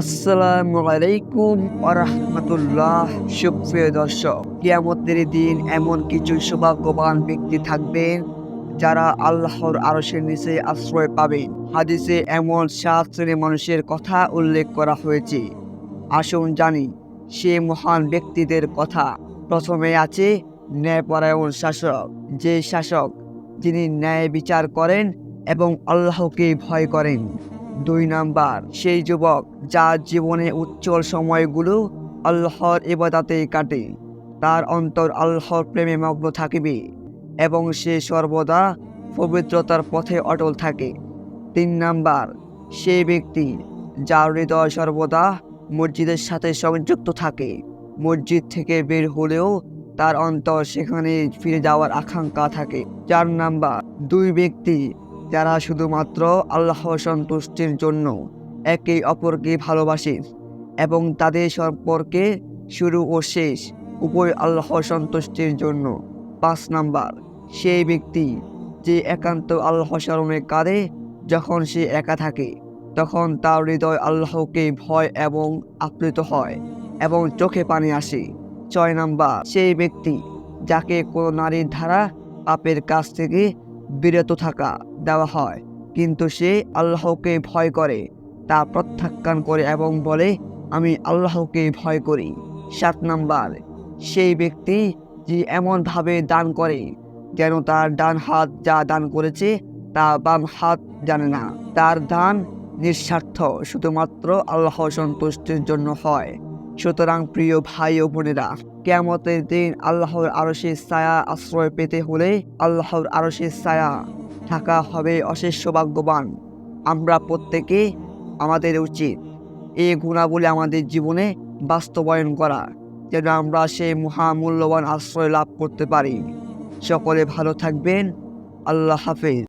আসসালামু আলাইকুম আরহামতুল্লাহ সুপ্রিয় দর্শক কিয়ামতের দিন এমন কিছু সৌভাগ্যবান ব্যক্তি থাকবেন যারা আল্লাহর আরশের নিচে আশ্রয় পাবেন হাদিসে এমন সাত শ্রেণির মানুষের কথা উল্লেখ করা হয়েছে আসুন জানি সে মহান ব্যক্তিদের কথা প্রথমে আছে ন্যায়পরায়ণ শাসক। যে শাসক, যিনি ন্যায় বিচার করেন এবং আল্লাহকে ভয় করেন। দুই নাম্বার, সেই যুবক যার জীবনে উজ্জ্বল সময়গুলো আল্লাহর ইবাদাতে কাটে, তার অন্তর আল্লাহর প্রেমে মগ্ন থাকিবে এবং সে সর্বদা পবিত্রতার পথে অটল থাকে। তিন নাম্বার, সেই ব্যক্তি যার হৃদয় সর্বদা মসজিদের সাথে সংযুক্ত থাকে, মসজিদ থেকে বের হলেও তার অন্তর সেখানে ফিরে যাওয়ার আকাঙ্ক্ষা থাকে। চার নাম্বার, দুই ব্যক্তি যারা শুধুমাত্র আল্লাহ সন্তুষ্টির জন্য একে অপরকে ভালোবাসে এবং তাদের সম্পর্কে শুরু ও শেষ উভয় আল্লাহ সন্তুষ্টির জন্য। পাঁচ নাম্বার, সেই ব্যক্তি যে একান্ত আল্লাহ স্মরণে কাঁদে যখন সে একা থাকে, তখন তার হৃদয় আল্লাহকে ভয় এবং আপ্লুত হয় এবং চোখে পানি আসে। ছয় নাম্বার, সেই ব্যক্তি যাকে কোনো নারীর ধারা পাপের কাছ থেকে বিরত থাকা দেওয়া হয়। কিন্তু সে আল্লাহকে ভয় করে, তা প্রত্যাখ্যান করে এবং বলে, আমি আল্লাহকে ভয় করি। সাত নাম্বার, সেই ব্যক্তি যে এমনভাবে দান করে যেন তার ডান হাত যা দান করেছে, তা বাম হাত জানে না। তার দান নিঃস্বার্থ, শুধুমাত্র আল্লাহ সন্তুষ্টির জন্য হয়। সুতরাং প্রিয় ভাই ও বোনেরা কেয়ামতের দিন আল্লাহর আরশের ছায়া আশ্রয় পেতে হলে আল্লাহর আরশের ছায়া থাকা হবে অশেষ সৌভাগ্যবান। আমরা প্রত্যেকে আমাদের উচিত এই গুণাবলী আমাদের জীবনে বাস্তবায়ন করা, যেন আমরা সেই মহামূল্যবান আশ্রয় লাভ করতে পারি। সকলে ভালো থাকবেন। আল্লাহ হাফেজ।